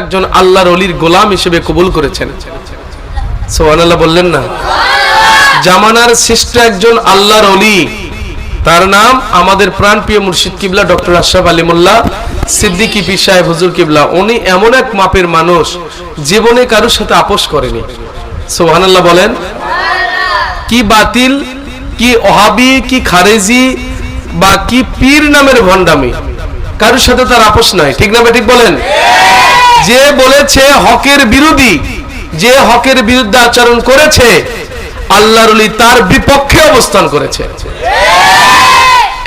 একজন আল্লাহর অলির গোলাম হিসেবে কবুল করেছেন। সোহান আল্লাহ বললেন না? জামানার শ্রেষ্ঠ একজন আল্লাহর অলি, তার নাম আমাদের প্রাণপ্রিয় মুর্শিদ কিবলা ডক্টর আশরাফ আলী মোল্লা সিদ্দিকী পীর সাহেব হুজুর কিবলা। উনি এমন এক মাপের মানুষ, জীবনে কারোর সাথে আপোষ করেনি। সোহান আল্লাহ বলেন, কি বাতিল, কি ওহাবি, কি খারেজি, বা কি পীর নামের ভণ্ডামি? কারোর সাথে তার আপোষ নাই। ঠিক না ঠিক বলেন? যে বলেছে হকের বিরোধী, যে হকের বিরুদ্ধে আচরণ করেছে, আল্লাহর তার বিপক্ষে অবস্থান করেছে।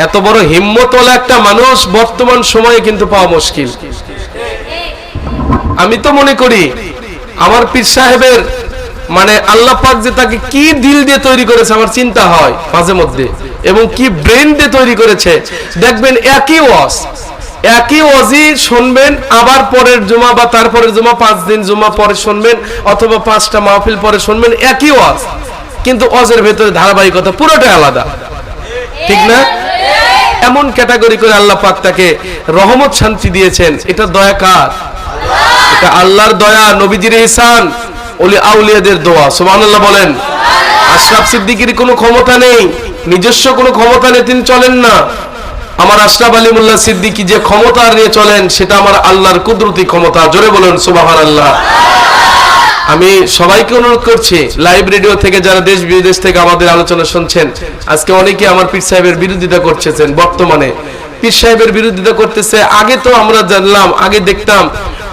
এত বড় হিম্মতওয়ালা একটা মানুষ বর্তমান সময়ে কিন্তু পাওয়া মুশকিল। আমি তো মনে করি, আমার পীর সাহেবের মানে আল্লাহ পাক যে তাকে কি দিল দিয়ে তৈরি করেছে আমার চিন্তা হয় মাঝে মধ্যে, এবং কি ব্রেন দিয়ে তৈরি করেছে। দেখবেন একই ওয়াজ। একই ওয়াজি শুনবেন, আবার পরের জুমা বা তারপরের জুমা, পাঁচ দিন জুমা পরে শুনবেন, অথবা পাঁচটা মাহফিল পরে শুনবেন, একই ওয়াজ। কিন্তু ওয়াজের ভেতরে ধারাবাহিকতা পুরোটাই আলাদা। ঠিক না? এমন ক্যাটাগরি করে আল্লাহ পাক তাকে রহমত শান্তি দিয়েছেন। এটা দয়া কার? এটা আল্লাহর দয়া, নবীজির ইহসান ওলি আউলিয়াদের দোয়া। সুবহানাল্লাহ বলেন, আশরাফ সিদ্দিকীর কোনো ক্ষমতা নেই, নিজস্ব কোনো ক্ষমতা নেই, তিনি চলেন না। আমার আশরাফ আলী মোল্লা সিদ্দিকী যে ক্ষমতা নিয়ে চলেন, সেটা আমার আল্লাহর কুদরতি ক্ষমতা। জোরে বলেন, সুবহানাল্লাহ। আমি সবাইকে অনুরোধ করছি, লাইভ রেডিও থেকে যারা দেশ বিদেশ থেকে আমাদের আলোচনা শুনছেন, আজকে অনেকে আমার পীর সাহেবের বিরোধিতা করছেন বর্তমানে। পীর সাহেবের বিরোধিতা করতেছে, আগে তো আমরা জানলাম, আগে দেখতাম,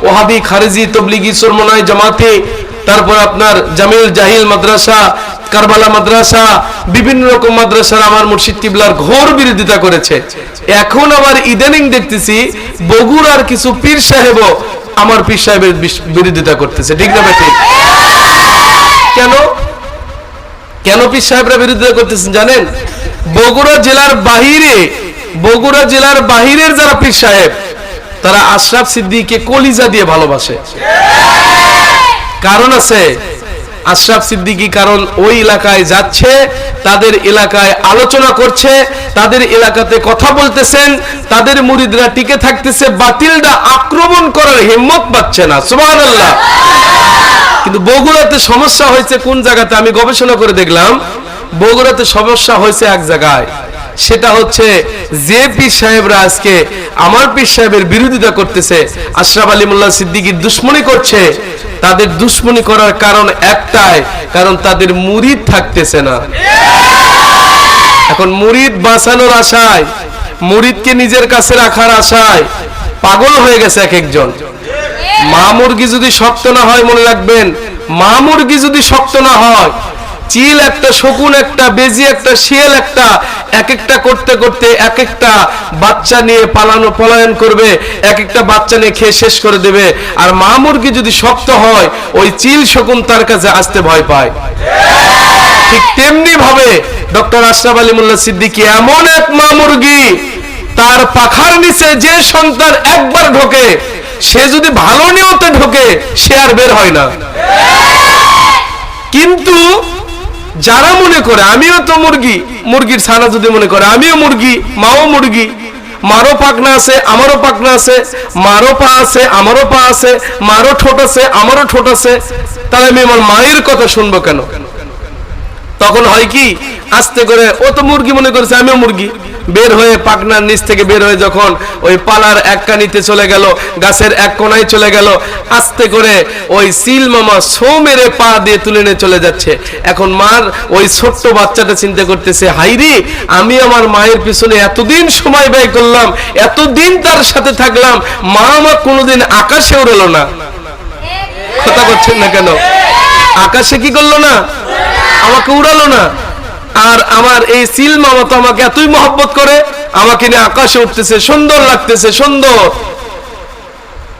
ওহাবি খারেজি তবলিগি সরমনাই জামাতে, তারপর আপনার জামিল জাহিল মাদ্রাসা কারবালা মাদ্রাসা, বিভিন্ন রকম মাদ্রাসার আমার মুর্শিদ কিবলার ঘোর বিরোধিতা করেছে। এখন আবার ইদানিং দেখতেছি বগুড়ার কিছু পীর সাহেব আমার পীর সাহেবের বিরোধিতা করতেছে। ঠিক না ঠিক? কেন? কেন পীর সাহেবরা বিরোধিতা করতেছেন জানেন? বগুড়া জেলার বাহিরে, বগুড়া জেলার বাহিরের যারা পীর সাহেব, তারা আশরাফ সিদ্দিককে কলিজা দিয়ে ভালোবাসে। কারণ আছে আশরাফ সিদ্দিকী কারণ ওই এলাকায় যাচ্ছে, তাদের এলাকায় আলোচনা করছে, তাদের এলাকাতে কথা বলতেছেন, তাদের মুরিদরা টিকে থাকতেছে বাতিলটা আক্রমণ করার হিম্মত পাচ্ছে না, সুবহানাল্লাহ। কিন্তু বগুড়াতে সমস্যা হয়েছে কোন জায়গাতে? আমি গবেষণা করে দেখলাম, বগুড়াতে সমস্যা হয়েছে এক জায়গায়। সেটা হচ্ছে জেপি সাহেবরা আজকে আমার পীর সাহেবের বিরোধিতা করতেছে, আশরাফ আলী মোল্লা সিদ্দিকির দুশ্মনী করছে, তাদের দুশ্মনী করার কারণ একটাই, কারণ তাদের মুরিদ থাকতেছে না। এখন মুরিদ বাঁচানোর আশায়, মুরিদকে নিজের কাছে রাখার আশায় পাগল হয়ে গেছে এক একজন। মা মুরগি যদি শক্ত না হয়, মনে রাখবেন, মা মুরগি যদি শক্ত না হয়, চিল একটা, শকুন একটা, বেজি একটা, শিয়াল একটা এক একটা করতে করতে এক একটা বাচ্চা নিয়ে পালানো, পলায়ন করবে এক একটা বাচ্চা নিয়ে খেয়ে শেষ করে দেবে। আর মা মুরগি যদি শক্ত হয়, ওই চিল শকুন তার কাছে আসতে ভয় পায়। ঠিক তেমনি ভাবে ডক্টর আশরাফ আলী মোল্লা সিদ্দিকী এমন এক মা মুরগি, তার পাখার নিচে যে সন্তান একবার ঢোকে, সে যদি ভালো নিয়তে ঢোকে, সে আর বের হয় না। কিন্তু যারা মনে করে, আমিও তো মুরগি, মুরগির ছানা যদি মনে করে, আমিও মুরগি, মাও মুরগি, মারও পাকনা আছে, আমারও পাকনা আছে, মারও পা আছে, আমারও পা আছে, মারও ঠোঁট আছে, আমারও ঠোঁট আছে, তাহলে আমি আমার মায়ের কথা শুনব কেন? তখন হয় কি? আস্তে করে, ও তো মুরগি মনে করছে, আমিও মুরগি। বের হয়ে পাকনার নিচ থেকে বের হয়ে যখন ওই পালার এক কানিতে চলে গেল, গাছের এক কোনায় চলে গেল, আস্তে করে ওই সিল মামা সো মেরে পা দিয়ে তুলে নিয়ে চলে যাচ্ছে। এখন মার ওই ছোট্ট বাচ্চাটা চিন্তা করতেছে হাইরি আমি আমার মায়ের পিছনে এতদিন সময় ব্যয় করলাম, এতদিন তার সাথে থাকলাম, মা আমার কোনোদিন আকাশে উড়লো না। কথা করছেন না কেন? আকাশে কি করল না? আমাকে উড়ালো না। আর আমার এই সিল মামা তো আমাকে এতই মহব্বত করে, আমাকে নিয়ে আকাশে উঠতেছে, সুন্দর লাগতেছে, সুন্দর।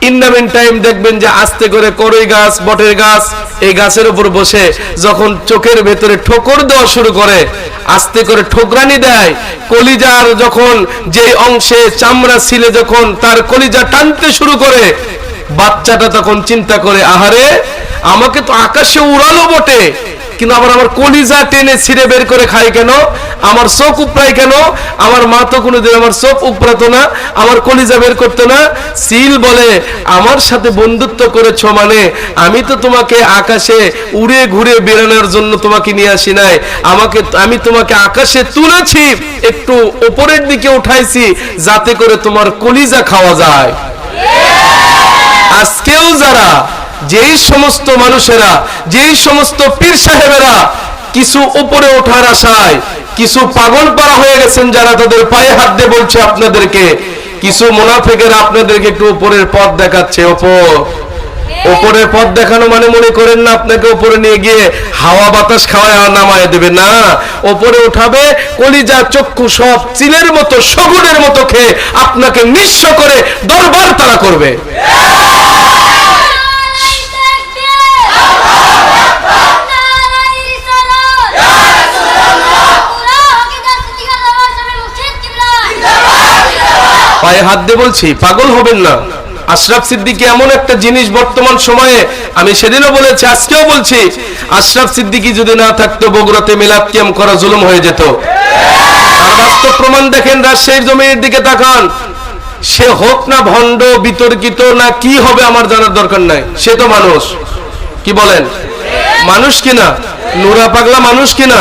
ইন্ডামিন টাইম দেখবেন যে আস্তে করে করই গাছ, বটের গাছ এই গাছের উপর বসে যখন চোখের ভেতরে ঠোকর দেওয়া শুরু করে, আস্তে করে ঠোকরানি দেয়, কলিজার যখন যে অংশে চামড়া ছিলে যখন তার কলিজা টানতে শুরু করে, বাচ্চাটা তখন চিন্তা করে, আহারে, আমাকে তো আকাশে উড়ালো বটে। কিন্তু আবার আমার কলিজা টেনে ছিঁড়ে বের করে খাই কেন? আমার চোখ উপড়াই কেন? আমার মা তো কোনোদিন আমার চোখ উপড়াতো না, আমার কলিজা বের করতো না। সিল বলে, আমার সাথে বন্ধুত্ব করেছ মানে? আমি তো তোমাকে আকাশে উড়ে ঘুরে বেরানোর জন্য তোমাকে নিয়ে আসি নাই। আমাকে, আমি তোমাকে আকাশে তুলেছি, একটু ওপরের দিকে উঠাইছি, যাতে করে তোমার কলিজা খাওয়া যায়। আজকেও যারা যেই সমস্ত মানুষেরা, যেই সমস্ত পীর সাহেবেরা কিছু উপরে ওঠার আশায়, কিছু পাগল পারা হয়ে গেছেন যারা তাদের পায়ে হাত দিয়ে বলছে আপনাদেরকে, কিছু মুনাফেকেরা আপনাদেরকে একটু উপরের পথ দেখাচ্ছে, ওপর। ওপরের পথ দেখানো মানে মনে করেন না আপনাকে উপরে নিয়ে গিয়ে হাওয়া বাতাস খাওয়ায় নামায় দেবে, না। ওপরে উঠাবে, কলিজা, চক্ষু সব চিলের মতো সগুনের মতো খেয়ে আপনাকে নিঃস্ব করে দরবার তারা করবে। পায়ে হাত দিয়ে বলছি, পাগল হবেন না। আশরাফ সিদ্দিকী এমন একটা জিনিস বর্তমান সময়ে, আমি সেদিনও বলেছি, আজকেও বলছি, আশরাফ সিদ্দিকী যদি না থাকতো বগুড়াতে মিলাদ কিয়াম করা জুলুম হয়ে যেত। আর বাস্তব প্রমাণ দেখেন, রাজশাহীর জমির দিকে তাকান। সে হোক না ভণ্ড, বিতর্কিত না কি হবে আমার জানার দরকার নাই, সে তো মানুষ। কি বলেন? মানুষ কিনা? নুরা পাগলা মানুষ কিনা?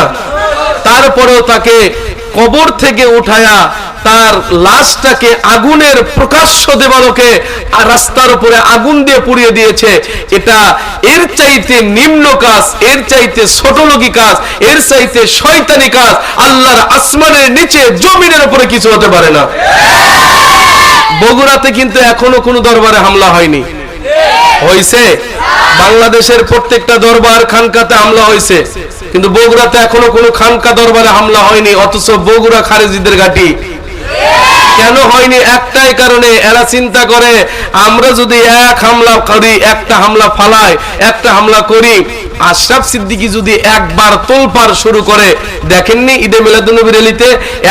তারপরেও তাকে কবর থেকে উঠায়া তার লাশটাকে আগুনের প্রকাশ্য দেবালোকে রাস্তার উপরে আগুন দিয়ে পুড়িয়ে দিয়েছে। এটা এর চাইতে নিম্ন কাজ, এর চাইতে ছোটলোকি কাজ, এর চাইতে শয়তানি কাজ। আল্লাহর আসমানের নিচে জমিনের উপরে কিছু হতে পারে না। বগুড়াতে কিন্তু এখনও কোনো দরবারে হামলা হয়নি। হয়েছে বাংলাদেশের প্রত্যেকটা দরবার খানকাতে হামলা হয়েছে কিন্তু বগুড়াতে এখনও কোনো খানকা দরবারে হামলা হয়নি, অথচ বগুড়া খারেজিদের ঘাটি। কেন হয়নি? একটাই কারণে এরা চিন্তা করে, আমরা যদি এক হামলা করি, একটা হামলা ফালাই, একটা হামলা করি, আশরাফ সিদ্দিকি যদি একবার তোলপার শুরু করে, দেখেননি ঈদে মিলাদুন্নবী রেলিতে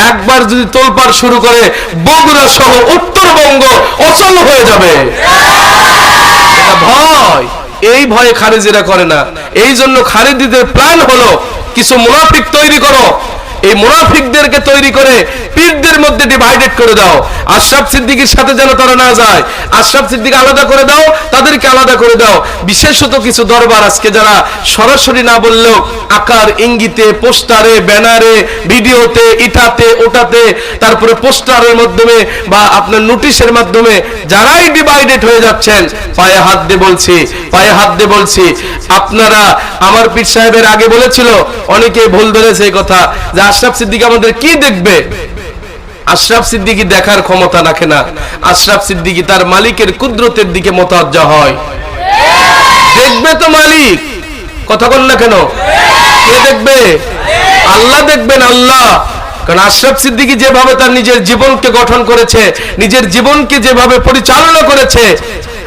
একবার যদি তোলপার শুরু করে, বগুড়া সহ উত্তরবঙ্গ অচল হয়ে যাবে। ভয়। এই ভয়ে খারেজিরা করে না। এই জন্য খারেজিদের প্ল্যান হলো, কিছু মুনাফিক তৈরি করো এই মুনাফিকদেরকে তৈরি করে পীরদের মধ্যে ডিভাইডেড করে দাও। আশরাফ সিদ্দিকীর সাথে যেন তারা না যায়, আশরাফ সিদ্দিক আলাদা করে দাও, তাদেরকে আলাদা করে দাও। বিশেষত কিছু দরবার আজকে যারা সরাসরি না বললেও আকার ইঙ্গিতে, পোস্টারে, ব্যানারে, ভিডিওতে, ইটাতে, ওটাতে, তারপরে পোস্টারের মাধ্যমে বা আপনার নোটিশের মাধ্যমে যারাই ডিভাইডেড হয়ে যাচ্ছেন, পায়ে হাত দিয়ে বলছি, পায়ে হাত দিয়ে বলছি, আপনারা আমার পীর সাহেবের আগে বলেছিল, অনেকে ভুল ধরেছে এই কথা, যে আশরাফ সিদ্দিক আমাদের কি দেখবে? আশরাফ সিদ্দিকি দেখার ক্ষমতা রাখে না। আশরাফ সিদ্দিকি তার মালিকের কুদরতের দিকে মোতাজ্জা হয়। দেখবে তো মালিক? কথা বল না কেন? কে দেখবে? আল্লাহ দেখবেন আল্লাহ। কারণ আশরাফ সিদ্দিকি যেভাবে তার নিজের জীবনকে গঠন করেছে, নিজের জীবনকে যেভাবে পরিচালনা করেছে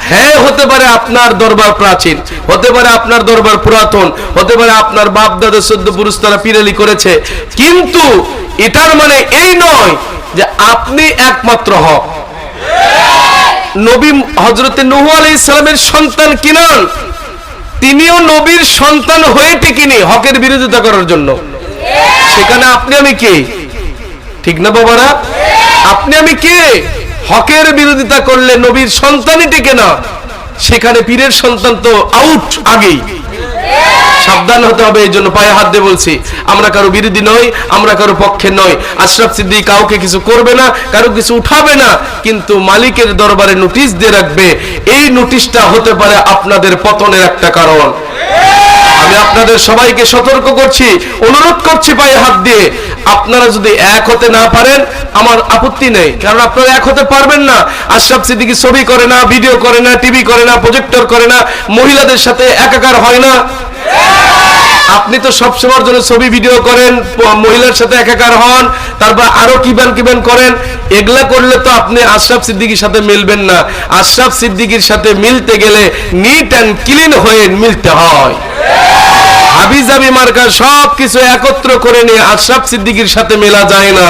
হ্যাঁ হতে পারে আপনার দরবার প্রাচীন, হতে পারে আপনার দরবার পুরাতন, হতে পারে আপনার বাপ দাদা সদ্য পুরুষ তারা পিরালি করেছে। কিন্তু এটার মানে এই নয় যে আপনি একমাত্র হক। নবী হজরতে নুহু আলাই ইসলামের সন্তান কিনান, তিনিও নবীর সন্তান হয়ে টিকিনি হকের বিরোধিতা করার জন্য। সেখানে আপনি আমি কে? ঠিক না বাবারা? আপনি আমি কে? হকের বিরোধিতা করলে নবীর সন্তানই টিকে না। সেখানে পীরের সন্তান তো আউট আগেই। সাবধান হতে হবে, এই জন্য পায়ে হাত দিয়ে বলছি, আমরা কারও বিরোধী নই, আমরা কারও পক্ষে নই। আশরাফ সিদ্দিক কাউকে কিছু করবে না, কারও কিছু উঠাবে না, কিন্তু মালিকের দরবারে নোটিশ দিয়ে রাখবে। এই নোটিশটা হতে পারে আপনাদের পতনের একটা কারণ। আমি আপনাদের সবাইকে সতর্ক করছি, অনুরোধ করছি পায়ে হাত দিয়ে। আপনারা যদি এক হতে না পারেন, আমার আপত্তি নেই। কারণ আপনারা এক হতে পারবেন না। আশরাফ সিদ্দিকি ছবি করে না, ভিডিও করে না, টিভি করে না প্রজেক্টর করে না, মহিলাদের সাথে একাকার হয় না। আপনি তো সব সময়ের জন্য ছবি, ভিডিও করেন, মহিলার সাথে একাকার হন, তারপর আরও কিবান কিবান করেন, এগুলা করলে তো আপনি আশরাফ সিদ্দিকির সাথে মিলবেন না। আশরাফ সিদ্দিকির সাথে মিলতে গেলে নিট অ্যান্ড ক্লিন হয়ে মিলতে হয়। হাবি জাবি মার্কা সব কিছু একত্র করে নিয়ে আশরাফ সিদ্দিকির সাথে মেলা যায় না।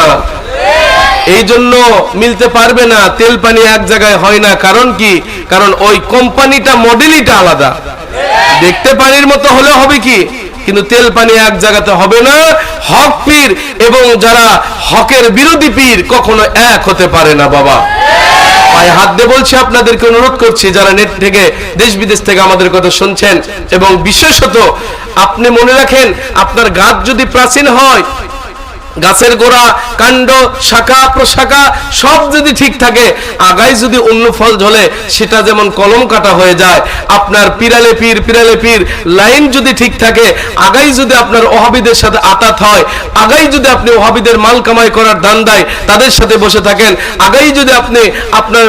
এই জন্য মিলতে পারবে না, তেল পানি এক জায়গায় হয় না। কারণ কি? কারণ ওই কোম্পানিটা, মডেলইটা আলাদা। দেখতে পানির মতো হলে হবে কি? কিন্তু তেল পানি এক জায়গাতে হবে না। হক পীর এবং যারা হকের বিরোধী পীর কখনো এক হতে পারে না, বাবা। পায়ে হাত দিয়ে বলছি, আপনাদেরকে অনুরোধ করছি, যারা নেট থেকে, দেশ বিদেশ থেকে আমাদের কথা শুনছেন এবং বিশেষত আপনি মনে রাখেন আপনার গাছ যদি প্রাচীন হয় গাছের গোড়া, কাণ্ড, শাখা, প্রশাখা, সব যদি ঠিক থাকে, আগায় যদি অন্য ফল ঝলে, সেটা যেমন কলম কাটা হয়ে যায়, আপনার পিরালে পীর পিরালে পীর, লাইন যদি ঠিক থাকে আগাই যদি আপনার ওহাবিদের সাথে আতাত হয় আগাই যদি আপনি ওহাবিদের মাল কামাই করার দান দেয়, তাদের সাথে বসে থাকেন আগাই যদি আপনি আপনার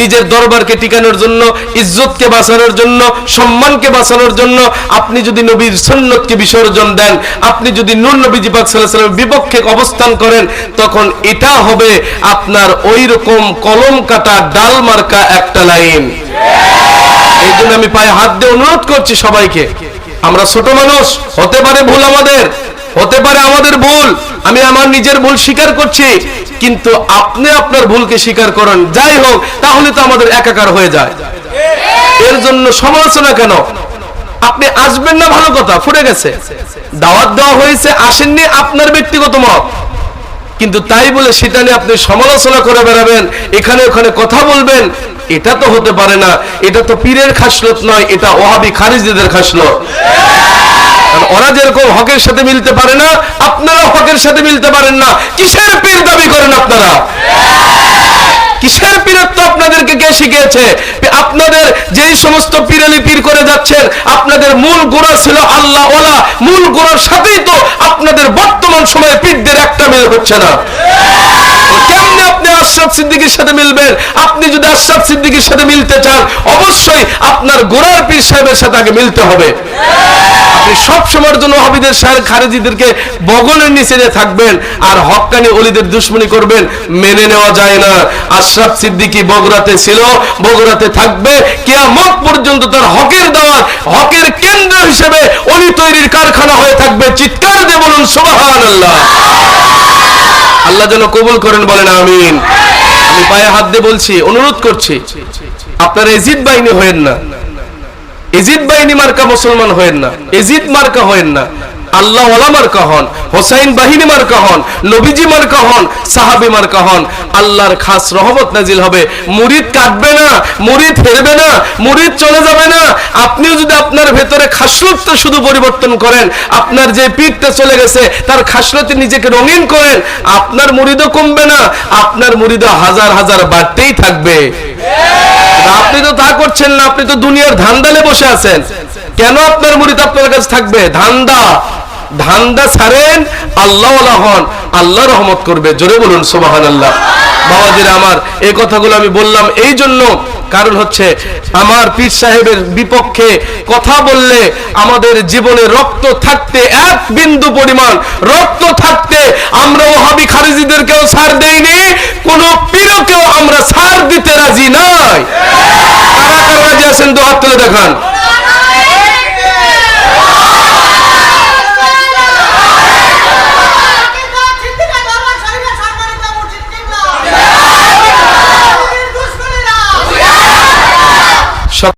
নিজের দরবারকে টিকানোর জন্য, ইজ্জতকে বাঁচানোর জন্য, সম্মানকে বাঁচানোর জন্য, আপনি যদি নবীর সন্ন্যতকে বিসর্জন দেন, আপনি যদি নূর নবীজি পাক সাল্লাল্লাহু আলাইহি ওয়াসাল্লামের বিপক্ষে অবস্থান করেন, তখন এটা হবে আপনার ওই রকম কলম কাটা ডাল মার্কা একটা লাইন। এই জন্য আমি পায়ে হাত দিয়ে অনুরোধ করছি সবাইকে, আমরা ছোট মানুষ, হতে পারে ভুল আমাদের, হতে পারে আমাদের ভুল, আমি আমার নিজের ভুল স্বীকার করছি, কিন্তু আপনি আপনার ভুলকে স্বীকার করেন, যাই হোক, তাহলে তো আমাদের একাকার হয়ে যায়। এর জন্য সমালোচনা কেন? আপনি আসবেন না ভালো কথা, ফুটে গেছে। দাওয়াত দেওয়া হয়েছে, আসেননি আপনার ব্যক্তিগত মত। কিন্তু তাই বলে সেটা নিয়ে আপনি সমালোচনা করে বেড়াবেন, এখানে ওখানে কথা বলবেন, এটা তো হতে পারে না। এটা তো পীরের খাসলত নয়, এটা ওহাবি খারিজদের খাসলত। ওরা যেরকম হকের সাথে মিলতে পারে না আপনারা হকের সাথে মিলতে পারেন না। কিসের পীর দাবি করেন আপনারা? কে শিখিয়েছে আপনাদের যেই সমস্ত পীরালি পীর করে যাচ্ছেন, আপনাদের মূল গোড়া ছিল আল্লাহ ওলা মূল গোড়ার সাথেই তো আপনাদের বর্তমান সময়ে পীরদের একটা মিল হচ্ছে না। আপনি আশরাফ সিদ্দিকীর সাথে মিলবেন? আপনি যদি সিদ্দিকীর সাথে মিলতে চান, অবশ্যই আপনার গোড়ার পীর সাহেবের সাথে আগে মিলতে হবে। আপনি সব সময়ের জন্য হাবিদের সাহেব খারেজিদেরকে বগলের নিচে থাকবেন আর হক্কানি অলিদের দুশ্মনী করবেন, মেনে নেওয়া যায় না। আশরাফ সিদ্দিকী বগুড়াতে ছিল বগুড়াতে থাকবে। কিয়ামত পর্যন্ত তার হকের দাওয়াত হকের কেন্দ্র হিসেবে অলি তৈরির কারখানা হয়ে থাকবে। চিৎকার দিয়ে বলুন, সুবহানাল্লাহ। আল্লাহ যেন কবুল করেন, বলেন, আমিন। আমি পায়ে হাত দিয়ে বলছি, অনুরোধ করছি, আপনারা এজিদ বাহিনী হয়েন না। এজিদ বাহিনী মার্কা মুসলমান হয়েন না। এজিদ মার্কা হয়েন না। আল্লাহ ওলা মার্কা হোসাইন বাহিনী মার্কা হন নবীজি মার্কা হন সাহাবি মার্কা হন আল্লাহর খাস রহমত নাজিল হবে। মুরিদ কাটবে না, মুরিদ হেরবে না, মুরিদ চলে যাবে না। আপনিও যদি আপনার ভেতরে খাসলতটা শুধু পরিবর্তন করেন, আপনার যে পিঠটা চলে গেছে, তার খাসলতে নিজেকে রঙিন করেন, আপনার মুরিদও কমবে না, আপনার মুরিদও হাজার হাজার বাড়তেই থাকবে। আপনি তো তা করছেন না, আপনি তো দুনিয়ার ধান্দালে বসে আছেন। কেন আপনার মুরিদ আপনার কাছে থাকবে? ধান্দা। ধান্দা ছাড়েন আল্লাহ হন। আল্লাহ রহমত করবে, জোরে বলুন সোবাহান আল্লাহ বাবাজিরা আমার, এই কথাগুলো আমি বললাম এই জন্য। কারণ হচ্ছে, আমার পীর সাহেবের বিপক্ষে কথা বললে আমাদের জীবনে রক্ত থাকতে এক বিন্দু পরিমাণ, রক্ত থাকতে আমরা ওহাবি খারিজিদেরকেও ছাড় দেইনি, কোন পীরকেও আমরা ছাড় দিতে রাজি নাই। কারা কারা রাজি আছেন? তো হাত তুলে দেখান।